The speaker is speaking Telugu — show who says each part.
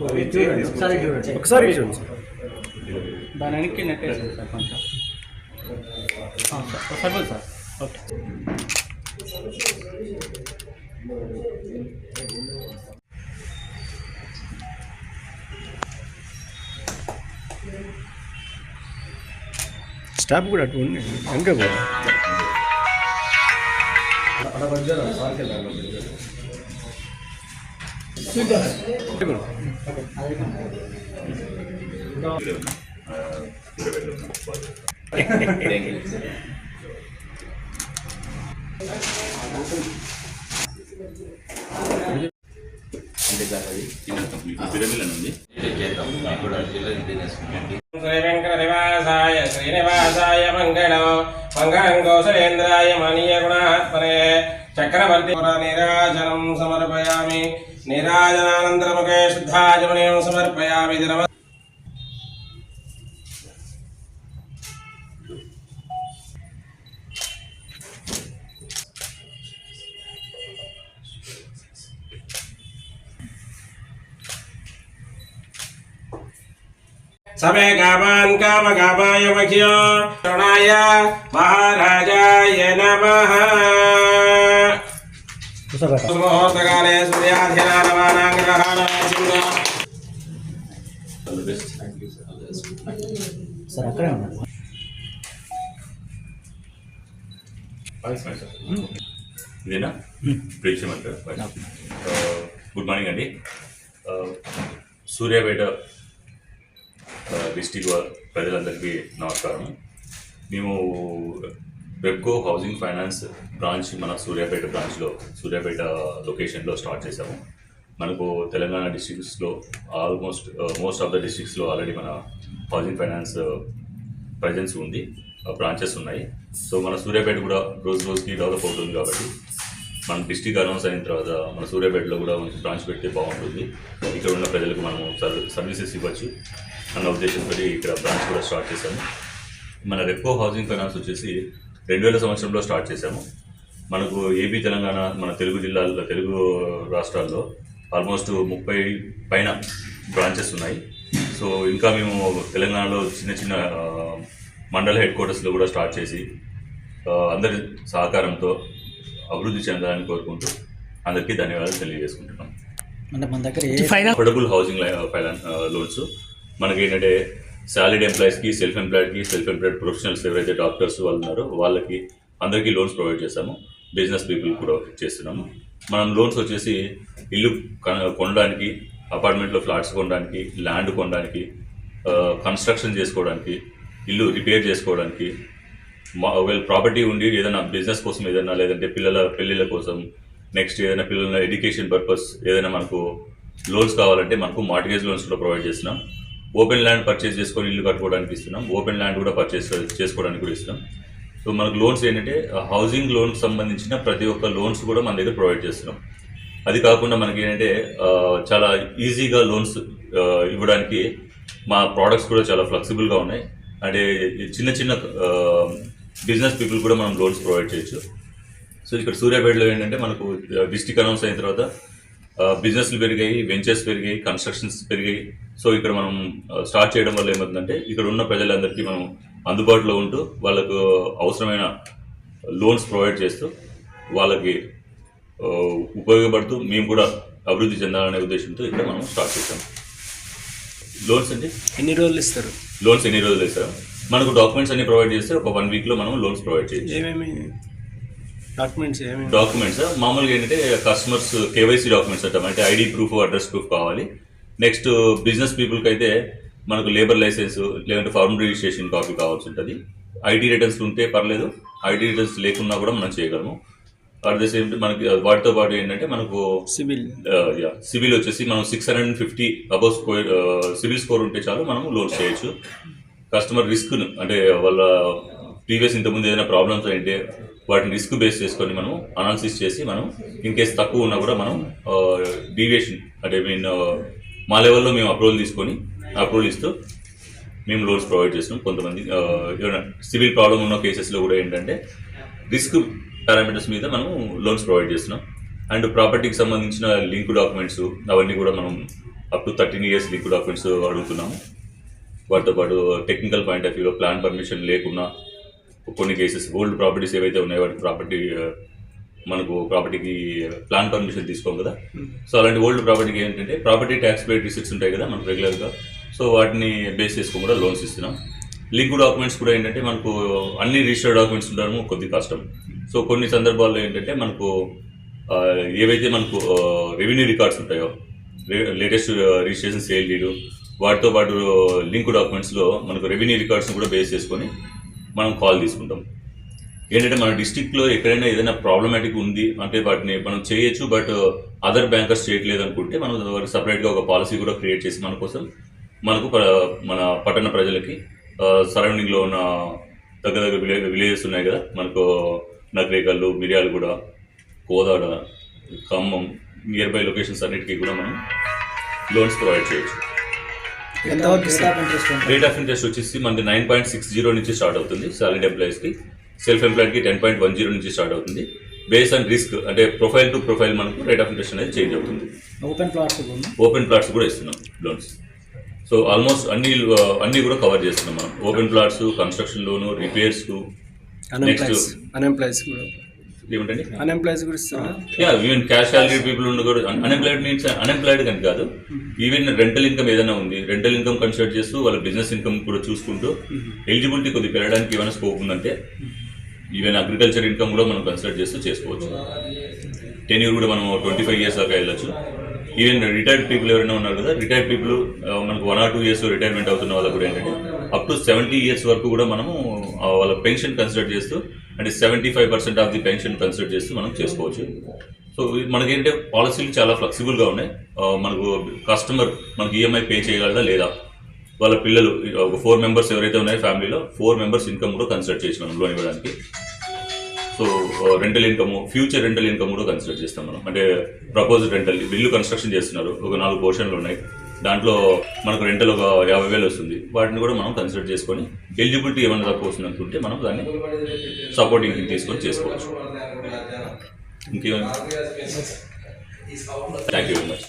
Speaker 1: ఒకసారి చూడండి
Speaker 2: ఒకసారి చూడండి సార్
Speaker 1: దాని వెనక్కి నెట్టేసింది సార్ కొంచెం ఆ, సార్ సరిపోదు సార్ ఓకే
Speaker 2: స్టాప్ కూడా అటు ఉంది వెనక కూడా
Speaker 3: శ్రీ వెంకటనివాసాయ శ్రీనివాసాయ మంగళం మంగళం కౌశలేంద్రాయ మనీయ గుణాత్మనే చక్రవర్తి నిరాజనం సమర్పయామి. निराजनानन्दरमुखे शुद्धाजमनीयं समर्पयामि नमः समे गावान् कामगावाय मह्यो महाराजा महाराजाय नमः। ముహూర్తకాలే
Speaker 1: సార్ అక్కడే ఉన్నాడు
Speaker 4: ఇదేనా? ప్రేక్షమంటారు గుడ్ మార్నింగ్ అండి. సూర్యాపేట డిస్టిక్ ప్రజలందరికీ నమస్కారం. మేము వెబ్కో హౌసింగ్ ఫైనాన్స్ బ్రాంచ్ మన సూర్యాపేట బ్రాంచ్లో సూర్యాపేట లొకేషన్లో స్టార్ట్ చేసాము మనకు తెలంగాణ డిస్టిక్స్లో ఆల్మోస్ట్ మోస్ట్ ఆఫ్ ద డిస్టిక్స్లో ఆల్రెడీ మన హౌసింగ్ ఫైనాన్స్ ప్రజెన్స్ ఉంది బ్రాంచెస్ ఉన్నాయి. సో మన సూర్యాపేట కూడా రోజు రోజుకి డెవలప్ అవుతుంది కాబట్టి మన డిస్టిక్ అనౌన్స్ అయిన తర్వాత మన సూర్యాపేటలో కూడా మనకి బ్రాంచ్ పెడితే బాగుంటుంది. ఇక్కడ ఉన్న ప్రజలకు మనము సర్వీసెస్ ఇవ్వచ్చు అన్న ఉద్దేశంతో ఇక్కడ బ్రాంచ్ కూడా స్టార్ట్ చేశాము. మన రెప్కో హౌసింగ్ ఫైనాన్స్ వచ్చేసి రెండు వేల సంవత్సరంలో స్టార్ట్ చేశాము. మనకు ఏపీ తెలంగాణ మన తెలుగు జిల్లాల్లో తెలుగు రాష్ట్రాల్లో ఆల్మోస్ట్ ముప్పై పైన బ్రాంచెస్ ఉన్నాయి. సో ఇంకా మేము తెలంగాణలో చిన్న చిన్న మండల హెడ్ క్వార్టర్స్లో కూడా స్టార్ట్ చేసి అందరి సహకారంతో అభివృద్ధి చెందాలని కోరుకుంటూ అందరికీ ధన్యవాదాలు తెలియజేసుకుంటున్నాం.
Speaker 1: అంటే మన దగ్గర
Speaker 4: అఫోర్డబుల్ హౌసింగ్ లోన్స్ మనకి ఏంటంటే సాలరీడ్ ఎంప్లాయీస్కి సెల్ఫ్ ఎంప్లాయిడ్కి సెల్ఫ్ ఎంప్లాయిడ్ ప్రొఫెషనల్స్ ఎవరైతే డాక్టర్స్ వాళ్ళు ఉన్నారో వాళ్ళకి అందరికీ లోన్స్ ప్రొవైడ్ చేస్తాము. బిజినెస్ పీపుల్ కూడా చేస్తున్నాము. మనం లోన్స్ వచ్చేసి ఇల్లు కొనడానికి అపార్ట్మెంట్లో ఫ్లాట్స్ కొనడానికి ల్యాండ్ కొనడానికి కన్స్ట్రక్షన్ చేసుకోవడానికి ఇల్లు రిపేర్ చేసుకోవడానికి మా ఒకవేళ ప్రాపర్టీ ఉండి ఏదైనా బిజినెస్ కోసం ఏదైనా లేదంటే పిల్లల పెళ్ళిళ్ళ కోసం నెక్స్ట్ ఏదైనా పిల్లల ఎడ్యుకేషన్ పర్పస్ ఏదైనా మనకు లోన్స్ కావాలంటే మనకు మార్టిగేజ్ లోన్స్ కూడా ప్రొవైడ్ చేస్తున్నాం. ఓపెన్ ల్యాండ్ పర్చేస్ చేసుకొని ఇల్లు కట్టుకోవడానికి ఇస్తున్నాం. ఓపెన్ ల్యాండ్ కూడా పర్చేస్ చేసుకోవడానికి కూడా ఇస్తున్నాం. సో మనకు లోన్స్ ఏంటంటే హౌసింగ్ లోన్కి సంబంధించిన ప్రతి ఒక్క లోన్స్ కూడా మన దగ్గర ప్రొవైడ్ చేస్తున్నాం. అది కాకుండా మనకి ఏంటంటే చాలా ఈజీగా లోన్స్ ఇవ్వడానికి మా ప్రోడక్ట్స్ కూడా చాలా ఫ్లెక్సిబుల్గా ఉన్నాయి. అంటే చిన్న చిన్న బిజినెస్ పీపుల్ కూడా మనం లోన్స్ ప్రొవైడ్ చేయొచ్చు. సో ఇక్కడ సూర్యాపేటలో ఏంటంటే మనకు డిస్టిక్ అనౌన్స్ అయిన తర్వాత బిజినెస్లు పెరిగాయి వెంచర్స్ పెరిగాయి కన్స్ట్రక్షన్స్ పెరిగాయి. సో ఇక్కడ మనం స్టార్ట్ చేయడం వల్ల ఏమవుతుందంటే ఇక్కడ ఉన్న ప్రజలందరికీ మనం అందుబాటులో ఉంటూ వాళ్ళకు అవసరమైన లోన్స్ ప్రొవైడ్ చేస్తూ వాళ్ళకి ఉపయోగపడుతూ మేము కూడా అభివృద్ధి చెందాలనే ఉద్దేశంతో ఇక్కడ మనం స్టార్ట్ చేసాం లోన్స్ అండి?
Speaker 2: ఎన్ని రోజులు ఇస్తారు?
Speaker 4: లోన్స్ ఎన్ని రోజులు ఇస్తారు? మనకు డాక్యుమెంట్స్ అన్ని ప్రొవైడ్ చేస్తే ఒక వన్ వీక్లో మనం లోన్స్ ప్రొవైడ్ చేయొచ్చు.
Speaker 2: ఏమేమి డాక్యుమెంట్స్ ఏమేమి?
Speaker 4: డాక్యుమెంట్స్ మామూలుగా ఏంటంటే కస్టమర్స్ కేవైసీ డాక్యుమెంట్స్ అంటాం. అంటే ఐడి ప్రూఫ్ అడ్రస్ ప్రూఫ్ కావాలి. నెక్స్ట్ బిజినెస్ పీపుల్కి అయితే మనకు లేబర్ లైసెన్స్ లేదంటే ఫార్మ్ రిజిస్ట్రేషన్ కాపీ కావాల్సి ఉంటుంది. ఐటీ రిటర్న్స్ ఉంటే పర్లేదు ఐటీ రిటర్న్స్ లేకున్నా కూడా మనం చేయగలము. అట్ ద సేమ్ మనకి వాటితో పాటు ఏంటంటే మనకు
Speaker 2: సివిల్.
Speaker 4: సివిల్ వచ్చేసి మనం six hundred and fifty above score CIBIL score ఉంటే చాలు మనం లోన్స్ చేయొచ్చు. కస్టమర్ రిస్క్ అంటే వాళ్ళ ప్రీవియస్ ఇంతకుముందు ఏదైనా ప్రాబ్లమ్స్ అయితే వాటిని రిస్క్ బేస్ చేసుకొని మనం అనాలిసిస్ చేసి మనం ఇన్ కేస్ తక్కువ ఉన్నా కూడా మనం డీవియేషన్ అంటే మీన్ మా లెవెల్లో మేము అప్రూవల్ తీసుకొని అప్రూవల్ ఇస్తూ మేము లోన్స్ ప్రొవైడ్ చేస్తున్నాం. కొంతమంది ఏమైనా సివిల్ ప్రాబ్లం ఉన్న కేసెస్లో కూడా ఏంటంటే రిస్క్ పారామీటర్స్ మీద మనం లోన్స్ ప్రొవైడ్ చేస్తున్నాం. అండ్ ప్రాపర్టీకి సంబంధించిన లింక్ డాక్యుమెంట్స్ అవన్నీ కూడా మనం up to thirteen years link documents అడుగుతున్నాము. వాటితో పాటు టెక్నికల్ పాయింట్ ఆఫ్ వ్యూలో ప్లాన్ పర్మిషన్ లేకున్నా కొన్ని కేసెస్ ఓల్డ్ ప్రాపర్టీస్ ఏవైతే ఉన్నాయో వాటి ప్రాపర్టీ మనకు ప్రాపర్టీకి ప్లాన్ పర్మిషన్ తీసుకోం కదా. సో అలాంటి ఓల్డ్ ప్రాపర్టీకి ఏంటంటే ప్రాపర్టీ ట్యాక్స్ పేడ్ రిసిప్ట్స్ ఉంటాయి కదా మనకు రెగ్యులర్గా సో వాటిని బేస్ చేసుకొని కూడా లోన్స్ ఇస్తున్నాం. లింక్ డాక్యుమెంట్స్ కూడా ఏంటంటే మనకు అన్ని రిజిస్టర్డ్ డాక్యుమెంట్స్ ఉండడం కొద్ది కష్టం. సో కొన్ని సందర్భాల్లో ఏంటంటే మనకు ఏవైతే మనకు రెవెన్యూ రికార్డ్స్ ఉంటాయో లేటెస్ట్ రిజిస్ట్రేషన్ సేల్ డీడు వాటితో పాటు లింక్ డాక్యుమెంట్స్లో మనకు రెవెన్యూ రికార్డ్స్ కూడా బేస్ చేసుకొని మనం కాల్ తీసుకుంటాం. ఏంటంటే మన డిస్టిక్లో ఎక్కడైనా ఏదైనా ప్రాబ్లమాటిక్ ఉంది అంటే వాటిని మనం చేయొచ్చు బట్ అదర్ బ్యాంకర్స్ చేయట్లేదు అనుకుంటే మనం సపరేట్గా ఒక పాలసీ కూడా క్రియేట్ చేసి మన కోసం మనకు మన పట్టణ ప్రజలకి సరౌండింగ్లో ఉన్న దగ్గర దగ్గర విలే విలేజెస్ ఉన్నాయి కదా మనకు నగరేకల్లు మిర్యాలు కూడా Kodad Khammam near by locations అన్నిటికీ కూడా మనం లోన్స్ ప్రొవైడ్ చేయొచ్చు. రేట్ ఆఫ్ ఇంట్రెస్ట్ వచ్చేసి మనకి నైన్ పాయింట్ సిక్స్ జీరో నుంచి స్టార్ట్ అవుతుంది సాలరీ ఎంప్లాయీస్కి సెల్ఫ్ ఎంప్లాయిడ్కి టెన్ పాయింట్ వన్ జీరో నుంచి స్టార్ట్ అవుతుంది. బేస్ ఆన్ రిస్క్ అంటే ప్రొఫైల్ టు ప్రొఫైల్ మనకు రేట్ ఆఫ్ ఇంట్రెస్ట్ అనేది చేంజ్ అవుతుంది.
Speaker 1: ఓపెన్ ప్లాట్స్
Speaker 4: ఓపెన్ ప్లాట్స్ కూడా ఇస్తున్నాం లోన్స్ సో ఆల్మోస్ట్ అన్ని అన్ని కూడా కవర్ చేస్తున్నాం మనం. Open plots construction loan repairs
Speaker 2: unemployees unemployees కూడా.
Speaker 4: ఏమిటండి?
Speaker 2: అన్ఎంప్లాయీస్ కూడా ఇస్తారా
Speaker 4: yeah even cash salary people ఉండి కూడా అన్ఎంప్లాయిడ్ మీన్స్ అన్ఎంప్లాయిడ్ అని కాదు. ఈవెన్ రెంటల్ ఇన్కమ్ ఏదైనా ఉంది రెంటల్ ఇన్కమ్ కన్సిడర్ చేస్తూ వాళ్ళ బిజినెస్ ఇన్కమ్ కూడా చూసుకుంటూ ఎలిజిబిలిటీ కొద్ది పెరగడానికి ఏమైనా స్కోప్ ఉందంటే ఈవెన్ అగ్రికల్చర్ ఇన్కమ్ కూడా మనం కన్సిడర్ చేస్తూ చేసుకోవచ్చు. టెన్యూర్ కూడా మనం ట్వంటీ ఫైవ్ ఇయర్స్ దాకా వెళ్ళొచ్చు. ఈవెన్ రిటైర్డ్ పీపుల్ ఎవరైనా ఉన్నారు కదా రిటైర్డ్ పీపుల్ మనకు one or two years retirement అవుతున్న వాళ్ళకు కూడా ఏంటంటే అప్ టు సెవెంటీ ఇయర్స్ వరకు కూడా మనము వాళ్ళ పెన్షన్ కన్సిడర్ చేస్తూ అంటే seventy five percent of the pension consider చేస్తూ మనం చేసుకోవచ్చు. సో మనకి ఏంటంటే పాలసీలు చాలా ఫ్లెక్సిబుల్గా ఉన్నాయి. మనకు కస్టమర్ మనకి ఈఎంఐ పే చేయగలదా లేదా? వాళ్ళ పిల్లలు ఒక ఫోర్ మెంబర్స్ ఎవరైతే ఉన్నాయో ఫ్యామిలీలో ఫోర్ మెంబర్స్ ఇన్కమ్ కూడా కన్సిడర్ చేసి మనం లోన్ ఇవ్వడానికి so rental income future rental income కూడా కన్సిడర్ చేస్తాం మనం. అంటే ప్రపోజ్ రెంటల్ బిల్లు కన్స్ట్రక్షన్ చేస్తున్నారు. ఒక నాలుగు పోర్షన్లు ఉన్నాయి. దాంట్లో మనకు రెంటల్ ఒక యాభై వేలు వస్తుంది. వాటిని కూడా మనం కన్సిడర్ చేసుకొని ఎలిజిబిలిటీ ఏమైనా తక్కువ వస్తుంది అనుకుంటే మనం దాన్ని సపోర్టింగ్ తీసుకొని చేసుకోవచ్చు. ఇంకేమైనా థ్యాంక్ యూ వెరీ మచ్